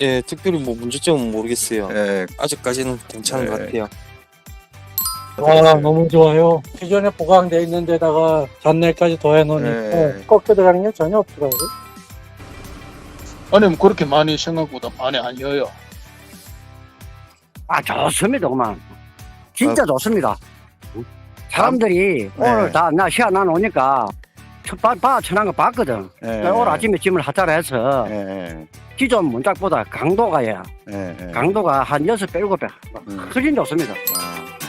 예, 특별히 뭐 문제점은 모르겠어요. 예. 아직까지는 괜찮은 것 네. 같아요. 와 너무 좋아요. 기존에 보강돼 있는 데다가 잔내까지 더해놓으니까 네. 꺾여 들어가는 게 전혀 없더라고요. 아니 뭐 그렇게 많이 생각보다 많이 안 여요. 아 좋습니다 그만 진짜 좋습니다 사람들이 네. 오늘 다 나 시간 안 오니까 바, 바 천한 거 봤거든 예. 내가 오늘 아침에 짐을 하자라 해서 예. 예. 기존 문짝보다 강도가 예, 예. 예. 강도가 한 여섯 배 일곱 배 음. 훨씬 좋습니다 아.